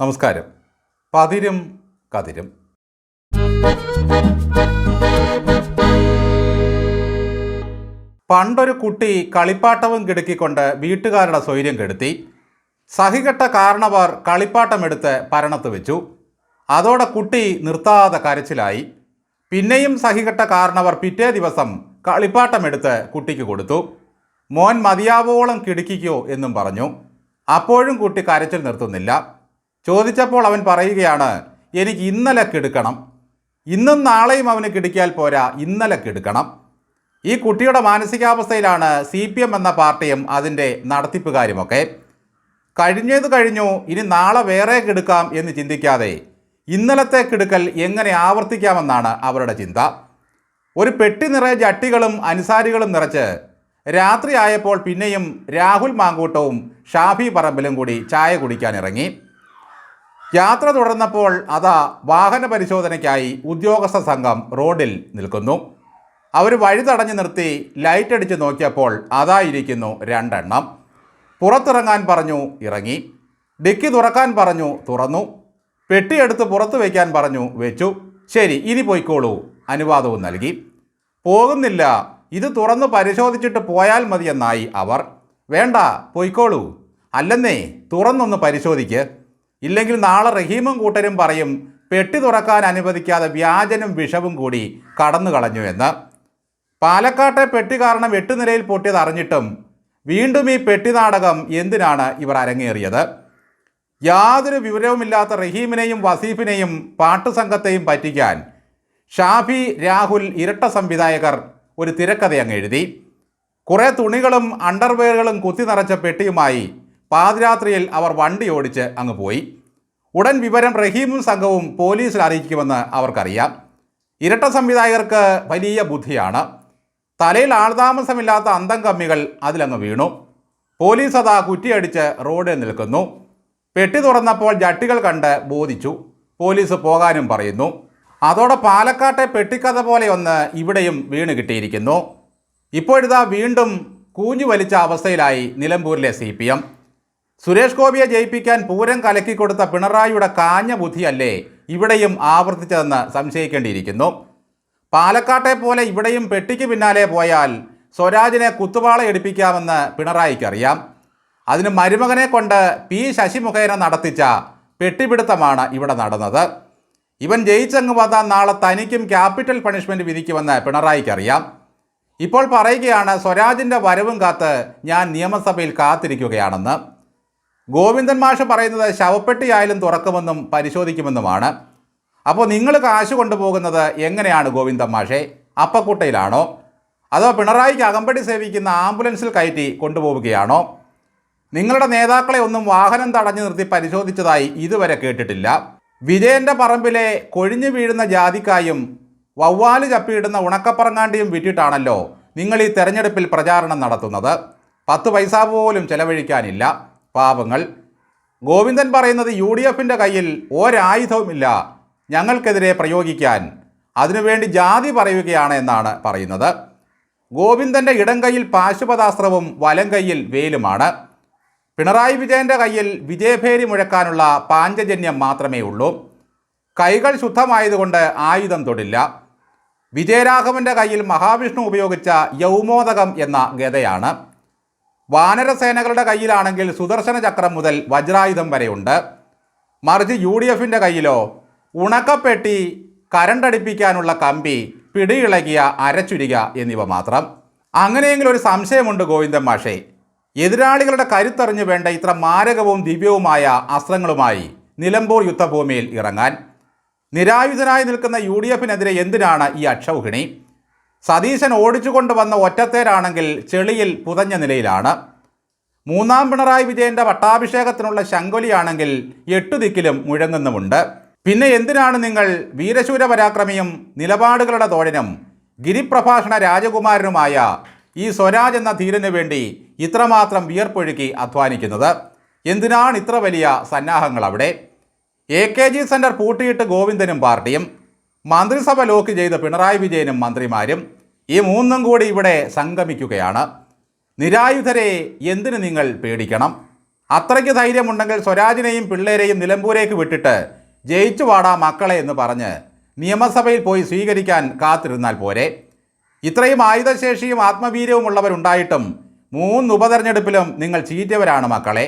നമസ്കാരം. പതിരും കതിരും. പണ്ടൊരു കുട്ടി കളിപ്പാട്ടവും കിടുക്കിക്കൊണ്ട് വീട്ടുകാരുടെ സ്വൈര്യം കെടുത്തി. സഹികെട്ട കാരണവർ കളിപ്പാട്ടമെടുത്ത് പരണത്ത് വെച്ചു. അതോടെ കുട്ടി നിർത്താതെ കരച്ചിലായി. പിന്നെയും സഹികെട്ട കാരണവർ പിറ്റേ ദിവസം കളിപ്പാട്ടമെടുത്ത് കുട്ടിക്ക് കൊടുത്തു. മോൻ മതിയാവോളം കിടുക്കിക്കോ എന്നും പറഞ്ഞു. അപ്പോഴും കുട്ടി കരച്ചിൽ നിർത്തുന്നില്ല. ചോദിച്ചപ്പോൾ അവൻ പറയുകയാണ് എനിക്ക് ഇന്നലെ കെടുക്കണം. ഇന്നും നാളെയും അവന് കിടുക്കിയാൽ പോരാ ഇന്നലെ കെടുക്കണം. ഈ കുട്ടിയുടെ മാനസികാവസ്ഥയിലാണ് സി പി എം എന്ന പാർട്ടിയും അതിന്റെ നടത്തിപ്പുകാരുമൊക്കെ. കഴിഞ്ഞത് കഴിഞ്ഞു ഇനി നാളെ വേറെ കെടുക്കാം എന്ന് ചിന്തിക്കാതെ ഇന്നലത്തെ കിടുക്കൽ എങ്ങനെ ആവർത്തിക്കാമെന്നാണ് അവരുടെ ചിന്ത. ഒരു പെട്ടി നിറയെ ജട്ടികളും അനുസാരികളും നിറച്ച് രാത്രിയായപ്പോൾ പിന്നെയും രാഹുൽ മാങ്കൂട്ടവും ഷാഫി പറമ്പിലും കൂടി ചായ കുടിക്കാൻ ഇറങ്ങി. യാത്ര തുടർന്നപ്പോൾ അതാ വാഹന പരിശോധനയ്ക്കായി ഉദ്യോഗസ്ഥ സംഘം റോഡിൽ നിൽക്കുന്നു. അവർ വഴി തടഞ്ഞു നിർത്തി ലൈറ്റ് അടിച്ച് നോക്കിയപ്പോൾ അതായിരിക്കുന്നു രണ്ടെണ്ണം. പുറത്തിറങ്ങാൻ പറഞ്ഞു ഇറങ്ങി. ഡിക്കി തുറക്കാൻ പറഞ്ഞു തുറന്നു. പെട്ടിയെടുത്ത് പുറത്ത് വയ്ക്കാൻ പറഞ്ഞു വെച്ചു. ശരി ഇനി പോയിക്കോളൂ. അനുവാദവും നൽകി. പോകുന്നില്ല. ഇത് തുറന്ന് പരിശോധിച്ചിട്ട് പോയാൽ മതിയെന്നായി അവർ. വേണ്ട പോയിക്കോളൂ. അല്ലെന്നേ തുറന്നൊന്ന് പരിശോധിക്ക്. ഇല്ലെങ്കിൽ നാളെ റഹീമും കൂട്ടരും പറയും പെട്ടി തുറക്കാൻ അനുവദിക്കാതെ വ്യാജനും വിഷവും കൂടി കടന്നു കളഞ്ഞു എന്ന്. പാലക്കാട്ടെ പെട്ടി കാരണം എട്ട് നിലയിൽ പൊട്ടിയത് അറിഞ്ഞിട്ടും വീണ്ടും ഈ പെട്ടി നാടകം എന്തിനാണ് ഇവർ അരങ്ങേറിയത്? യാതൊരു വിവരവുമില്ലാത്ത റഹീമിനെയും വസീഫിനെയും പാട്ടുസംഘത്തെയും പറ്റിക്കാൻ ഷാഫി രാഹുൽ ഇരട്ട സംവിധായകർ ഒരു തിരക്കഥ അങ്ങ് എഴുതി. കുറേ തുണികളും അണ്ടർവെയറുകളും കുത്തി നിറച്ച പെട്ടിയുമായി പാതിരാത്രിയിൽ അവർ വണ്ടി ഓടിച്ച് അങ്ങ് പോയി. ഉടൻ വിവരം റഹീമും സംഘവും പോലീസിൽ അറിയിക്കുമെന്ന് അവർക്കറിയാം. ഇരട്ട സംവിധായകർക്ക് വലിയ ബുദ്ധിയാണ്. തലയിൽ ആൾതാമസമില്ലാത്ത അന്തം കമ്മികൾ അതിലങ്ങ് വീണു. പോലീസ് അതാ കുറ്റിയടിച്ച് റോഡിൽ നിൽക്കുന്നു. പെട്ടി തുറന്നപ്പോൾ ജട്ടികൾ കണ്ട് ബോധിച്ചു. പോലീസ് പോകാനും പറയുന്നു. അതോടെ പാലക്കാട്ടെ പെട്ടിക്കഥ പോലെ ഒന്ന് ഇവിടെയും വീണ് കിട്ടിയിരിക്കുന്നു. ഇപ്പോഴിതാ വീണ്ടും കൂഞ്ഞു വലിച്ച അവസ്ഥയിലായി നിലമ്പൂരിലെ സി സുരേഷ് ഗോപിയെ ജയിപ്പിക്കാൻ പൂരം കലക്കിക്കൊടുത്ത പിണറായിയുടെ കാഞ്ഞ ബുദ്ധിയല്ലേ ഇവിടെയും ആവർത്തിച്ചതെന്ന് സംശയിക്കേണ്ടിയിരിക്കുന്നു. പാലക്കാട്ടെ പോലെ ഇവിടെയും പെട്ടിക്ക് പിന്നാലെ പോയാൽ സ്വരാജിനെ കുത്തുവാള എടുപ്പിക്കാമെന്ന് പിണറായിക്കറിയാം. അതിന് മരുമകനെ കൊണ്ട് പി ശശിമുഖേന നടത്തിച്ച പെട്ടിപിടുത്തമാണ് ഇവിടെ നടന്നത്. ഇവൻ ജയിച്ചങ്ങ് വന്നാൽ നാളെ തനിക്കും ക്യാപിറ്റൽ പണിഷ്മെന്റ് വിധിക്കുമെന്ന് പിണറായിക്കറിയാം. ഇപ്പോൾ പറയുകയാണ് സ്വരാജിന്റെ വരവും കാത്ത് ഞാൻ നിയമസഭയിൽ കാത്തിരിക്കുകയാണെന്ന്. ഗോവിന്ദൻ മാഷ് പറയുന്നത് ശവപ്പെട്ടിയായാലും തുറക്കുമെന്നും പരിശോധിക്കുമെന്നുമാണ്. അപ്പോൾ നിങ്ങൾ കാശ് കൊണ്ടുപോകുന്നത് എങ്ങനെയാണ് ഗോവിന്ദൻ മാഷെ? അപ്പക്കുട്ടയിലാണോ? അതോ പിണറായിക്ക് അകമ്പടി സേവിക്കുന്ന ആംബുലൻസിൽ കയറ്റി കൊണ്ടുപോവുകയാണോ? നിങ്ങളുടെ നേതാക്കളെ ഒന്നും വാഹനം തടഞ്ഞു നിർത്തി പരിശോധിച്ചതായി ഇതുവരെ കേട്ടിട്ടില്ല. വിജയന്റെ പറമ്പിലെ കൊഴിഞ്ഞു വീഴുന്ന ജാതിക്കായും വവ്വാൽ ചപ്പിയിടുന്ന ഉണക്കപ്പറങ്ങാണ്ടിയും വിറ്റിട്ടാണല്ലോ നിങ്ങൾ ഈ തെരഞ്ഞെടുപ്പിൽ പ്രചാരണം നടത്തുന്നത്. പത്ത് പൈസ പോലും ചെലവഴിക്കാനില്ല. പാപങ്ങൾ. ഗോവിന്ദൻ പറയുന്നത് യു ഡി എഫിന്റെ കയ്യിൽ ഒരായുധവുമില്ല. ഞങ്ങൾക്കെതിരെ പ്രയോഗിക്കാൻ അതിനുവേണ്ടി ജാതി പറയുകയാണ് എന്നാണ് പറയുന്നത്. ഗോവിന്ദന്റെ ഇടം കൈയിൽ പാശുപതാസ്ത്രവും വലം കൈയിൽ വേലുമാണ്. പിണറായി വിജയന്റെ കയ്യിൽ വിജയഭേരി മുഴക്കാനുള്ള പാഞ്ചജന്യം മാത്രമേ ഉള്ളൂ. കൈകൾ ശുദ്ധമായതുകൊണ്ട് ആയുധം തൊടില്ല. വിജയരാഘവന്റെ കയ്യിൽ മഹാവിഷ്ണു ഉപയോഗിച്ച യൗമോദകം എന്ന ഗതയാണ് വാനരസേനകളുടെ കയ്യിലാണെങ്കിൽ സുദർശന ചക്രം മുതൽ വജ്രായുധം വരെയുണ്ട്. മറിച്ച് യു ഡി എഫിന്റെ കയ്യിലോ ഉണക്കപ്പെട്ടി കരണ്ടടിപ്പിക്കാനുള്ള കമ്പി പിടിയിളകിയ അരച്ചുരിക എന്നിവ മാത്രം. അങ്ങനെയെങ്കിലും ഒരു സംശയമുണ്ട് ഗോവിന്ദൻ മാഷേ. എതിരാളികളുടെ കരുത്തറിഞ്ഞു വേണ്ട ഇത്ര മാരകവും ദിവ്യവുമായ അസ്ത്രങ്ങളുമായി നിലമ്പൂർ യുദ്ധഭൂമിയിൽ ഇറങ്ങാൻ. നിരായുധനായി നിൽക്കുന്ന യു ഡി എഫിനെതിരെ എന്തിനാണ് ഈ അക്ഷൗഹിണി? സതീശൻ ഓടിച്ചുകൊണ്ട് വന്ന ഒറ്റത്തേരാണെങ്കിൽ ചെളിയിൽ പുതഞ്ഞ നിലയിലാണ്. മൂന്നാം പിണറായി വിജയന്റെ പട്ടാഭിഷേകത്തിനുള്ള ശങ്കൊലിയാണെങ്കിൽ എട്ടു ദിക്കിലും മുഴങ്ങുന്നുമുണ്ട്. പിന്നെ എന്തിനാണ് നിങ്ങൾ വീരശൂര പരാക്രമിയും നിലപാടുകളുടെ തോഴനും ഗിരിപ്രഭാഷണ രാജകുമാരനുമായ ഈ സ്വരാജ് എന്ന ധീരനു വേണ്ടി ഇത്രമാത്രം വിയർപ്പൊഴുക്കി അധ്വാനിക്കുന്നത്? എന്തിനാണ് ഇത്ര വലിയ സന്നാഹങ്ങൾ അവിടെ എ കെ ജി സെന്റർ പൂട്ടിയിട്ട് ഗോവിന്ദനും പാർട്ടിയും മന്ത്രിസഭ ലോക്ക് ചെയ്ത പിണറായി വിജയനും മന്ത്രിമാരും ഈ മൂന്നും കൂടി ഇവിടെ സംഗമിക്കുകയാണ്. നിരായുധരെ എന്തിനു നിങ്ങൾ പേടിക്കണം? അത്രയ്ക്ക് ധൈര്യമുണ്ടെങ്കിൽ സ്വരാജിനെയും പിള്ളേരെയും നിലമ്പൂരേക്ക് വിട്ടിട്ട് ജയിച്ചു വാടാ മക്കളെ എന്ന് പറഞ്ഞ് നിയമസഭയിൽ പോയി സ്വീകരിക്കാൻ കാത്തിരുന്നാൽ പോരെ. ഇത്രയും ആയുധശേഷിയും ആത്മവീര്യവും ഉള്ളവരുണ്ടായിട്ടും മൂന്ന് ഉപതെരഞ്ഞെടുപ്പിലും നിങ്ങൾ ചീറ്റവരാണ് മക്കളെ.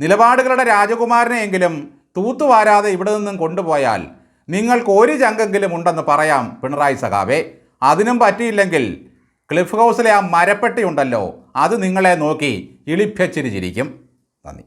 നിലപാടുകളുടെ രാജകുമാരനെയെങ്കിലും തൂത്തുവാരാതെ ഇവിടെ നിന്നും കൊണ്ടുപോയാൽ നിങ്ങൾക്ക് ഒരു ചങ്കെങ്കിലും ഉണ്ടെന്ന് പറയാം പിണറായി സഖാവേ. അതിനും പറ്റിയില്ലെങ്കിൽ ക്ലിഫ് ഹൗസിലെ ആ മരപ്പെട്ടി ഉണ്ടല്ലോ അത് നിങ്ങളെ നോക്കി ഇളിഭ്യച്ചിരിച്ചിരിക്കും. നന്ദി.